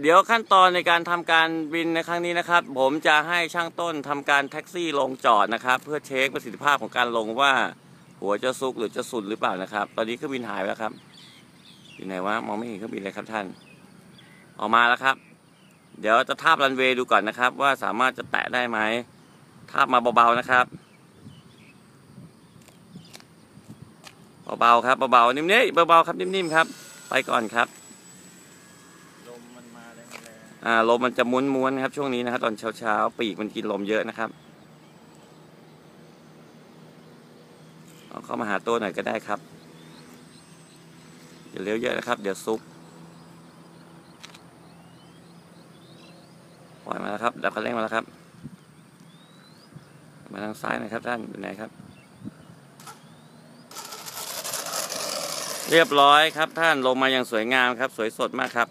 เดี๋ยวขั้นตอนในการทำการบินในครั้งนี้นะครับ ผมจะให้ช่างต้นทำการแท็กซี่ลงจอดนะครับ เพื่อเช็คประสิทธิภาพของการลงว่า หัวจะซุกหรือจะสุดหรือเปล่านะครับ ตอนนี้เครื่องบินหายไปแล้วครับอยู่ไหนวะมองไม่เห็นเครื่องบินเลยครับท่าน ออกมาแล้วครับ เดี๋ยวจะทาบรันเวย์ดูก่อนนะครับ ว่าสามารถจะแตะได้ไหมทาบมาเบาๆนะครับเบาๆครับเบาๆนิ่มๆเบาๆครับนิ่มๆครับ ไปก่อนครับ ลมมันมาแรงแรง อ่าลมมันจะม้วนๆนะครับช่วงนี้นะครับตอนเช้าๆปีกมันกินลมเยอะนะครับเอาเข้ามาหาตัวหน่อยก็ได้ครับอย่าเลี้ยวเยอะนะครับ เดี๋ยวซุกปล่อยมาแล้วครับดับคันเร่งมาแล้วครับ มาทางซ้ายนะครับท่านอยู่ไหนครับ เรียบร้อยครับท่านลงมาอย่างสวยงามครับ สวยสดมากครับ